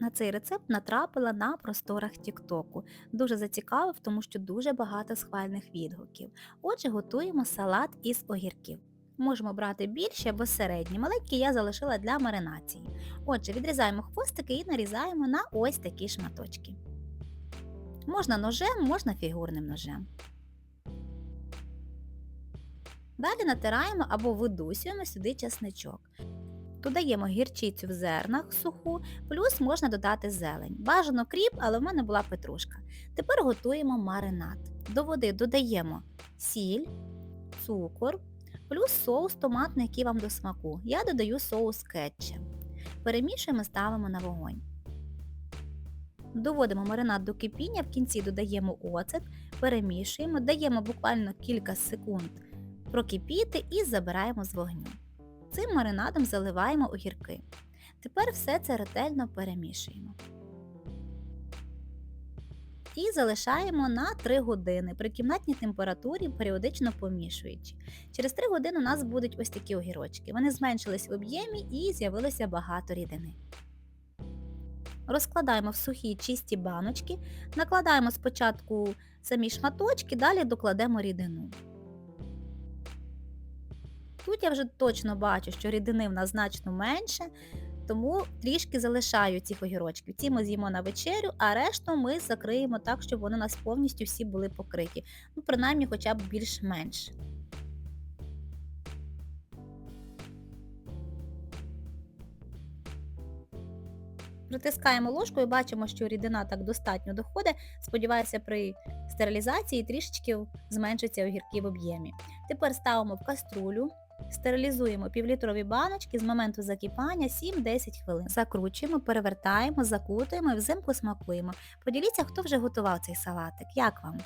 на цей рецепт натрапила на просторах Тіктоку. Дуже зацікавив, тому що дуже багато схвальних відгуків. Отже, готуємо салат із огірків. Можемо брати більші або середні. Маленькі я залишила для маринації. Отже, відрізаємо хвостики і нарізаємо на ось такі шматочки. Можна ножем, можна фігурним ножем. Далі натираємо або видусюємо сюди чесничок. Додаємо гірчицю в зернах суху, плюс можна додати зелень. Бажано кріп, але в мене була петрушка. Тепер готуємо маринад. До води додаємо сіль, цукор, плюс соус томатний, який вам до смаку. Я додаю соус кетчем. Перемішуємо, ставимо на вогонь. Доводимо маринад до кипіння, в кінці додаємо оцет, перемішуємо, даємо буквально кілька секунд прокипіти і забираємо з вогню. Цим маринадом заливаємо огірки. Тепер все це ретельно перемішуємо. І залишаємо на 3 години при кімнатній температурі, періодично помішуючи. Через 3 години у нас будуть ось такі огірочки. Вони зменшились в об'ємі і з'явилося багато рідини. Розкладаємо в сухі чисті баночки, накладаємо спочатку самі шматочки, далі докладемо рідину. Тут я вже точно бачу, що рідини в нас значно менше, тому трішки залишаю цих огірочків. Ці ми з'їмо на вечерю, а решту ми закриємо так, щоб вони у нас повністю всі були покриті. Ну, принаймні, хоча б більш-менш. Притискаємо ложкою, бачимо, що рідина так достатньо доходить. Сподіваюся, при стерилізації трішечки зменшиться огірки в об'ємі. Тепер ставимо в каструлю, Стерилізуємо півлітрові баночки з моменту закипання 7-10 хвилин. Закручуємо, перевертаємо, закутуємо і взимку смакуємо. Поділіться, хто вже готував цей салатик. Як вам?